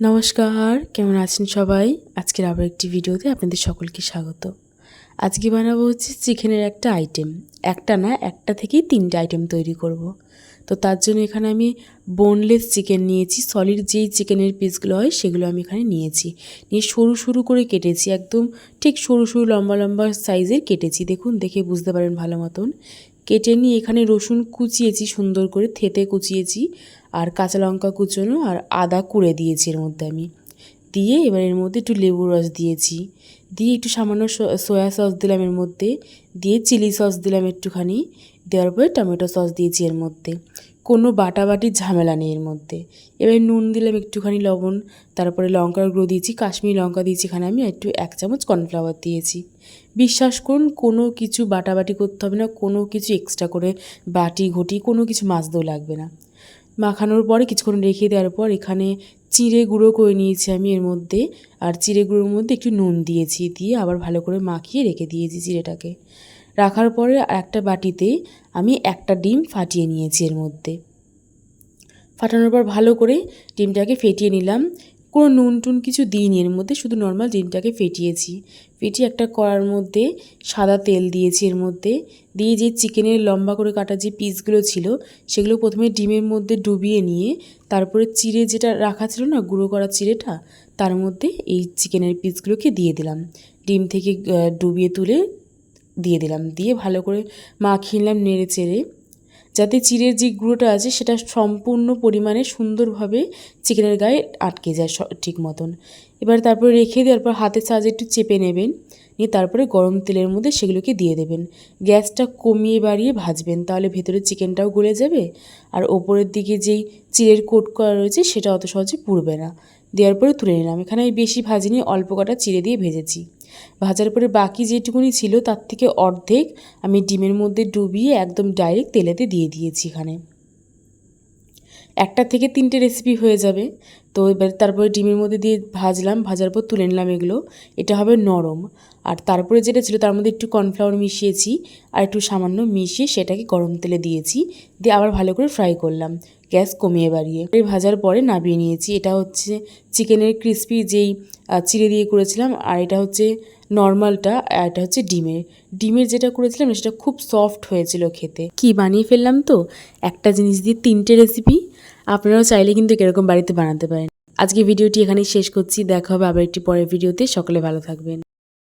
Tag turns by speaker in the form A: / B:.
A: নমস্কার, কেমন আছেন সবাই? আজকের আবার একটি ভিডিওতে আপনাদের সকলকে স্বাগত। আজকে বানাবো হচ্ছে চিকেনের একটা আইটেম একটা না, একটা থেকেই তিনটে আইটেম তৈরি করব। তো তার জন্য এখানে আমি বোনলেস চিকেন নিয়েছি। সলিড যেই চিকেনের পিসগুলো হয়, সেগুলো আমি এখানে নিয়েছি। নিয়ে সরু সরু করে কেটেছি, একদম ঠিক সরু সরু লম্বা লম্বা সাইজের কেটেছি। দেখুন, দেখে বুঝতে পারেন ভালো মতন। কেটে নিয়ে এখানে রসুন কুচিয়েছি, সুন্দর করে থেতে কুচিয়েছি। আর কাঁচা লঙ্কা কুচোনো আর আদা কুড়ে দিয়েছি এর মধ্যে আমি। দিয়ে এবার এর মধ্যে একটু লেবু রস দিয়েছি। দিয়ে একটু সামান্য সয়া সস দিলাম এর মধ্যে। দিয়ে চিলি সস দিলাম একটুখানি। দেওয়ার পরে টমেটো সস দিয়েছি এর মধ্যে। কোনো বাটাবাটির ঝামেলা নেই এর মধ্যে। এবার নুন দিলাম একটুখানি লবণ। তারপরে লঙ্কার গুঁড়ো দিয়েছি, কাশ্মীরি লঙ্কা দিয়েছি এখানে আমি একটু এক চামচ কর্নফ্লাওয়ার দিয়েছি। বিশ্বাস করুন, কোনো কিছু বাটাবাটি করতে হবে না, কোনো কিছু এক্সট্রা করে বাটি, ঘটি, কোনো কিছু মাছ মাছতেও লাগবে না। মাখানোর পরে কিছুক্ষণ রেখে দেওয়ার পর এখানে চিঁড়ে গুঁড়ো করে নিয়েছি আমি এর মধ্যে। আর চিড়ে গুঁড়োর মধ্যে একটু নুন দিয়েছি, দিয়ে আবার ভালো করে মাখিয়ে রেখে দিয়েছি চিঁড়েটাকে। রাখার পরে একটা বাটিতে আমি একটা ডিম ফাটিয়ে নিয়েছি এর মধ্যে। ফাটানোর পর ভালো করে ডিমটাকে ফেটিয়ে নিলাম। কোনো নুন টুন কিছু দিইনি, এর মধ্যে শুধু নর্মাল ডিমটাকে ফেটিয়েছি। ফেটিয়ে একটা কড়ার মধ্যে সাদা তেল দিয়েছি এর মধ্যে। দিয়ে যে চিকেনের লম্বা করে কাটা যে পিসগুলো ছিল, সেগুলো প্রথমে ডিমের মধ্যে ডুবিয়ে নিয়ে, তারপরে চিড়ে যেটা রাখা ছিল না, গুঁড়ো করা চিড়েটা, তার মধ্যে এই চিকেনের পিসগুলোকে দিয়ে দিলাম। ডিম থেকে ডুবিয়ে তুলে দিয়ে দিলাম। দিয়ে ভালো করে মাখিয়ে নিলাম নেড়ে চেড়ে যাতে চিড়ের যে গুঁড়োটা আছে সেটা সম্পূর্ণ পরিমাণে সুন্দরভাবে চিকেনের গায়ে আটকে যায় ঠিক মতন। এবার তারপরে রেখে দেওয়ার পর হাতের সাহায্যে একটু চেপে নেবেন, নিয়ে তারপরে গরম তেলের মধ্যে সেগুলোকে দিয়ে দেবেন। গ্যাসটা কমিয়ে বাড়িয়ে ভাজবেন, তাহলে ভেতরে চিকেনটাও গলে যাবে আর ওপরের দিকে যেই চিড়ের কোট করা রয়েছে সেটা অত সহজে পুড়বে না। দেওয়ার পরে তুলে নিলাম। এখানে আমি বেশি ভাজিনি অল্প কটা চিড়ে দিয়ে ভেজেছি। ভাজার পরে বাকি যেটুকুনি ছিল তার থেকে অর্ধেক আমি ডিমের মধ্যে ডুবিয়ে একদম ডাইরেক্ট তেলেতে দিয়ে দিয়েছি এখানে। একটা থেকে তিনটে রেসিপি হয়ে যাবে। তো এবার তারপরে ডিমের মধ্যে দিয়ে ভাজলাম, ভাজার পর তুলে নিলাম এগুলো। এটা হবে নরম। আর তারপরে যেটা ছিল তার মধ্যে একটু কর্নফ্লাওয়ার মিশিয়েছি আর একটু সামান্য মিশিয়ে সেটাকে গরম তেলে দিয়েছি। দিয়ে আবার ভালো করে ফ্রাই করলাম। গ্যাস কমিয়ে বাড়িয়ে। ভাজার পরে নামিয়ে নিয়েছি। এটা হচ্ছে চিকেনের ক্রিসপি যেই চিড়ে দিয়ে করেছিলাম আর এটা হচ্ছে নর্মালটা আর এটা হচ্ছে ডিমের। ডিমের যেটা করেছিলাম সেটা খুব সফট হয়েছিল খেতে। কি বানিয়ে ফেললাম তো? একটা জিনিস দিয়ে তিনটে রেসিপি আপনারাও চাইলে কিন্তু এরকম বাড়িতে বানাতে পারেন। আজকে ভিডিওটি এখানেই শেষ করছি। দেখা হবে আবার একটি পরের ভিডিওতে। সকলে ভালো থাকবেন।